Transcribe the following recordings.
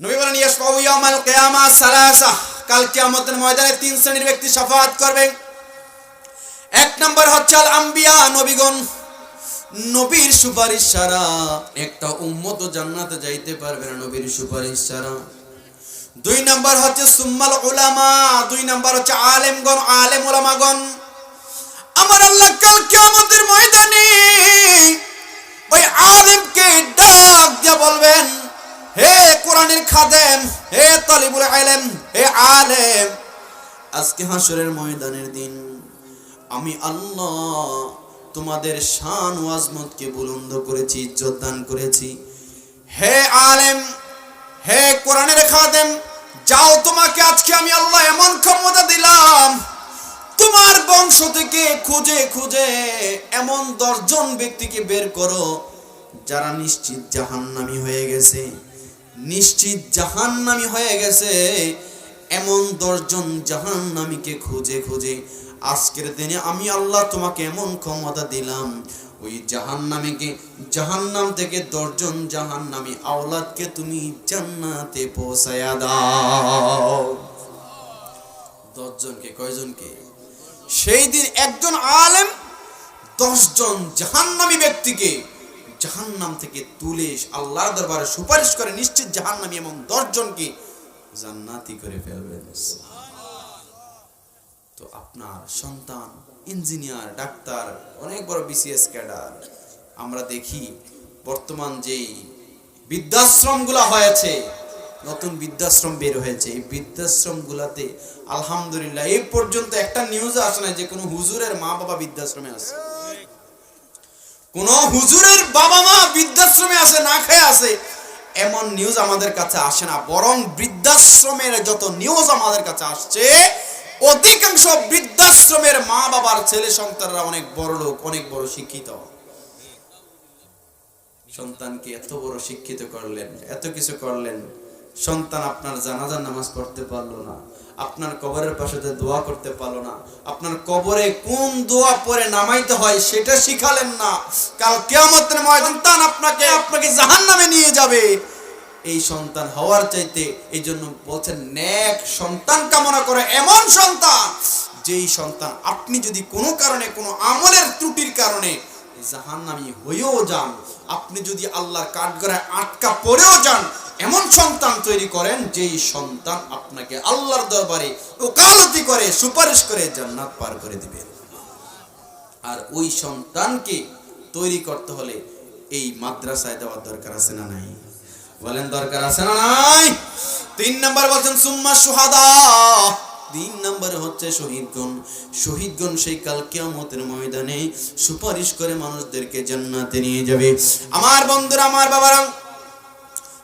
নবী বলেন ইয়াশফাউ ইয়াউমাল কিয়ামা সালাসা। ময়দানে তিন শ্রেণির ব্যক্তি শাফাআত করবে। এক নম্বর হচ্ছে আম্বিয়া নবীগণ। নবীর সুপারিশ ছাড়া একটা উম্মত জান্নাতে যাইতে পারবে নবীর সুপারিশ ছাড়া দুই নাম্বার হচ্ছে সুম্মাল উলামা, দুই নাম্বার হচ্ছে আলেমগণ, আলেম উলামাগণ। আমার আল্লাহ কাল কিয়ামতের ময়দানে হে তালিবুল আলেম হে আলেম, আজকে হাসরের ময়দানের দিন। আমি আল্লাহ তোমাদের শান ও আজমতকে বুলন্দ করেছি, ইজ্জত দান করেছি। হে আলেম, হে কোরআনের খাদেম, যাও তোমাকে আজকে আমি আল্লাহ এমন ক্ষমতা দিলাম, তোমার বংশ থেকে খুঁজে খুঁজে এমন দশজন ব্যক্তিকে বের করো, যারা নিশ্চিত জাহান্নামি হয়ে গেছে। নিশ্চিত জাহান্নামি হয়ে গেছে। এমন দশজন জাহান্নামীকে খুঁজে খুঁজে আজকের দিনে আমি আল্লাহ তোমাকে এমন ক্ষমতা দিলাম। ওই জাহান্নামীকে, জাহান্নাম থেকে দশজন জাহান্নামী আওলাদকে তুমি জান্নাতে পৌঁছায়া দাও। দশজনকে, কয়জনকে? সেই দিন একজন আলেম, দশজন জাহান্নামী ব্যক্তিকে জাহান্নাম থেকে তুলে আল্লাহর দরবারে সুপারিশ করে নিশ্চিত জাহান্নামী এবং দশজনকে জান্নাতি করে ফেলবেন তো আপনার সন্তান, ইঞ্জিনিয়ার, ডাক্তার, অনেক বড় বিসিএস ক্যাডার, আমরা দেখি বর্তমান যেই বৃদ্ধাশ্রমগুলো হয়েছে, নতুন বৃদ্ধাশ্রম বের হয়েছে। এই বৃদ্ধাশ্রম গুলাতে আলহামদুলিল্লাহ এই পর্যন্ত একটা নিউজ আসে না যে কোনো হুজুরের মা বাবা বৃদ্ধাশ্রমে আছে। কোন হুজুরের বাবা মা বৃদ্ধাশ্রমে আছে, না খেয়ে আছে, এমন নিউজ আমাদের কাছে আসে না। বরং বৃদ্ধাশ্রমের যত নিউজ আমাদের কাছে আসছে, অধিকাংশ বৃদ্ধাশ্রমের মা বাবার ছেলে সন্তানরা অনেক বড় লোক, অনেক বড় শিক্ষিত। সন্তানকে এত বড় শিক্ষিত করলেন, এত কিছু করলেন সন্তান আপনার জানাজার নামাজ পড়তে পারল না। আপনার কবরের পাশে দোয়া করতে পারল না। আপনার কবরে কোন দোয়া পরে নামাইতে হয় সেটা শিখালেন না। কাল কেয়ামতের ময়দান আপনাকে আপনাকে জাহান্নামে নিয়ে যাবে। এই সন্তান হওয়ার চাইতে এই জন্য বলছেন ন্যাক সন্তান কামনা করে এমন সন্তান, যেই সন্তান আপনি যদি কোনো কারণে, কোনো আমলের ত্রুটির কারণে জাহান্নামি হয়েও যান, আপনি যদি আল্লাহর কাঠগড়ায় আটকা পড়েও যান এমন সন্তান তৈরি করেন যেই সন্তান আপনাকে আল্লাহর দরবারে ওকালতি করে, সুপারিশ করে জান্নাত পার করে দিবে। আর ওই সন্তানকে তৈরি করতে হলে এই মাদ্রাসায় দেওয়ার দরকার আছে না নাই? বলেন, দরকার আছে না নাই? তিন নাম্বার বলছেন, সুম্মা সুহাদা। তিন নম্বরে হচ্ছে শহীদগণ। শহীদগণ সেই কাল কিয়ামতের ময়দানে সুপারিশ করে মানুষদেরকে জান্নাতে নিয়ে যাবে। আমার বন্ধুরা, আমার বাবারা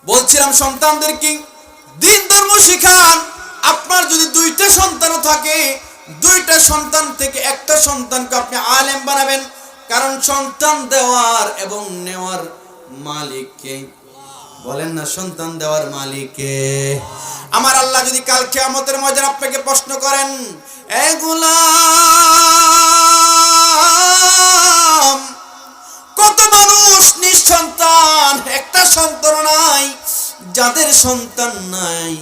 বলছিলাম সন্তানদেরকে দিন ধর্ম শিখান। আপনার যদি দুইটা সন্তানও থাকে, দুইটা সন্তান থেকে একটা সন্তানকে আপনি আলেম বানাবেন। কারণ সন্তান দেওয়ার এবং নেওয়ার মালিককে। বলেন না, সন্তান দেওয়ার মালিককে। আমার আল্লাহ যদি কাল কিয়ামতের মজার আপনাকে প্রশ্ন করেন এগুলাম কত মানুষ নিঃসন্তান? একটা সন্তান নাই। যাদের সন্তান নাই,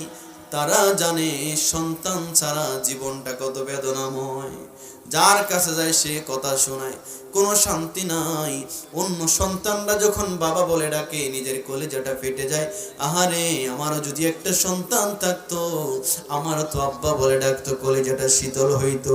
তারা জানে সন্তান ছাড়া জীবনটা কত বেদনাময়। যার কাছে যায় সে কথা শোনায়, কোনো শান্তি নাই। অন্য সন্তানরা যখন বাবা বলে ডাকে, নিজের কলেজাটা ফেটে যায়, আহারে, আমারও যদি একটা সন্তান থাকতো, আমারও তো আব্বা বলে ডাকতো, কলেজাটা শীতল হইতো।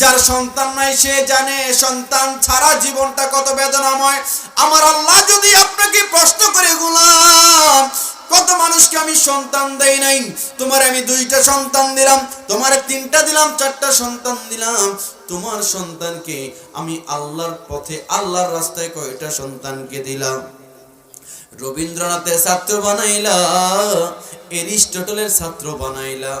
যার সন্তান নাই, সে জানে সন্তান ছাড়া জীবনটা কত বেদনাময়। আমার আল্লাহ যদি আপনাকে প্রশ্ন করে, গোলাম কত মানুষকে আমি সন্তান দেই নাই? তোমার আমি দুইটা সন্তান দিলাম, তোমার তিনটা দিলাম, চারটা সন্তান দিলাম। তোমার সন্তানকে আমি আল্লাহর পথে, আল্লাহর রাস্তায় কয়টা সন্তানকে দিলাম? রবীন্দ্রনাথের ছাত্র বানাইলা, এরিস্টটলের ছাত্র বানাইলা।